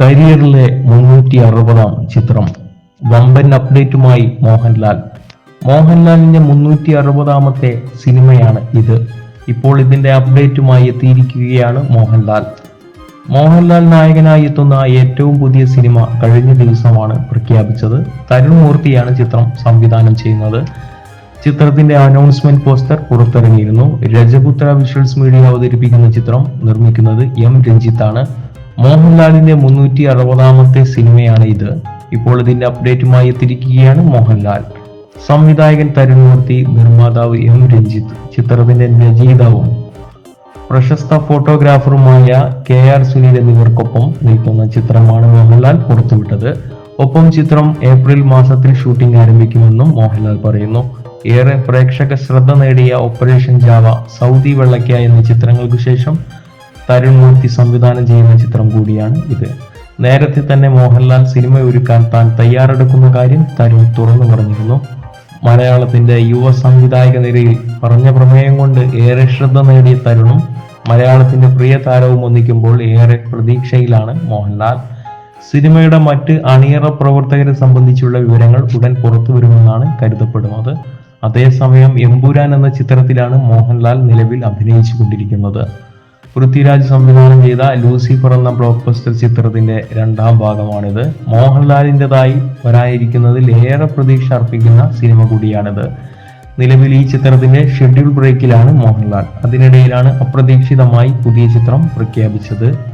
കരിയറിലെ മുന്നൂറ്റി അറുപതാം ചിത്രം. വമ്പൻ അപ്ഡേറ്റുമായി മോഹൻലാൽ. മോഹൻലാലിന്റെ മുന്നൂറ്റി അറുപതാമത്തെ സിനിമയാണ് ഇത്. ഇപ്പോൾ ഇതിന്റെ അപ്ഡേറ്റുമായി എത്തിയിരിക്കുകയാണ് മോഹൻലാൽ. മോഹൻലാൽ നായകനായി എത്തുന്ന ഏറ്റവും പുതിയ സിനിമ കഴിഞ്ഞ ദിവസമാണ് പ്രഖ്യാപിച്ചത്. തരുൺ മൂർത്തിയാണ് ചിത്രം സംവിധാനം ചെയ്യുന്നത്. ചിത്രത്തിന്റെ അനൗൺസ്മെന്റ് പോസ്റ്റർ പുറത്തിറങ്ങിയിരുന്നു. രജപുത്ര വിഷ്വൽസ് മീഡിയ അവതരിപ്പിക്കുന്ന ചിത്രം നിർമ്മിക്കുന്നത് എം രഞ്ജിത്താണ്. മോഹൻലാലിന്റെ മുന്നൂറ്റി അറുപതാമത്തെ സിനിമയാണ് ഇത്. ഇപ്പോൾ ഇതിന്റെ അപ്ഡേറ്റുമായി എത്തിയിരിക്കുകയാണ് മോഹൻലാൽ. സംവിധായകൻ തരുൺ മൂർത്തി നിർമ്മാതാവ് എം രഞ്ജിത്ത് ചിത്രത്തിന്റെ രചയിതാവും. പ്രശസ്ത ഫോട്ടോഗ്രാഫറുമായ കെ ആർ സുനിൽ എന്നിവർക്കൊപ്പം നിൽക്കുന്ന ചിത്രമാണ് മോഹൻലാൽ പുറത്തുവിട്ടത്. ഒപ്പം ചിത്രം ഏപ്രിൽ മാസത്തിൽ ഷൂട്ടിംഗ് ആരംഭിക്കുമെന്നും മോഹൻലാൽ പറയുന്നു. ഏറെ പ്രേക്ഷക ശ്രദ്ധ നേടിയ ഓപ്പറേഷൻ ജാവ സൗദി വെള്ളക്ക എന്നീ ചിത്രങ്ങൾക്ക് ശേഷം തരുൺ മൂർത്തി സംവിധാനം ചെയ്യുന്ന ചിത്രം കൂടിയാണ് ഇത്. നേരത്തെ തന്നെ മോഹൻലാൽ സിനിമ ഒരുക്കാൻ താൻ തയ്യാറെടുക്കുന്ന കാര്യം തരുൺ തുറന്നു പറഞ്ഞിരുന്നു. മലയാളത്തിന്റെ യുവ സംവിധായക നിരയിൽ പറഞ്ഞ പ്രമേയം കൊണ്ട് ഏറെ ശ്രദ്ധ നേടിയ തരുണും മലയാളത്തിന്റെ പ്രിയ താരവും ഒന്നിക്കുമ്പോൾ ഏറെ പ്രതീക്ഷയിലാണ് മോഹൻലാൽ. സിനിമയുടെ മറ്റ് അണിയറ പ്രവർത്തകരെ സംബന്ധിച്ചുള്ള വിവരങ്ങൾ ഉടൻ പുറത്തു വരുമെന്നാണ് കരുതപ്പെടുന്നത്. അതേസമയം എമ്പുരാൻ എന്ന ചിത്രത്തിലാണ് മോഹൻലാൽ നിലവിൽ അഭിനയിച്ചു കൊണ്ടിരിക്കുന്നത് പൃഥ്വിരാജ് സംവിധാനം ചെയ്ത ലൂസിഫർ എന്ന ബ്ലോക്ക് ബസ്റ്റർ ചിത്രത്തിന്റെ രണ്ടാം ഭാഗമാണിത്. മോഹൻലാലിന്റെതായി വരാനിരിക്കുന്നതിൽ ഏറെ പ്രതീക്ഷ അർപ്പിക്കുന്ന സിനിമ കൂടിയാണിത്. നിലവിൽ ഈ ചിത്രത്തിന്റെ ഷെഡ്യൂൾ ബ്രേക്കിലാണ് മോഹൻലാൽ. അതിനിടയിലാണ് അപ്രതീക്ഷിതമായി പുതിയ ചിത്രം പ്രഖ്യാപിച്ചത്.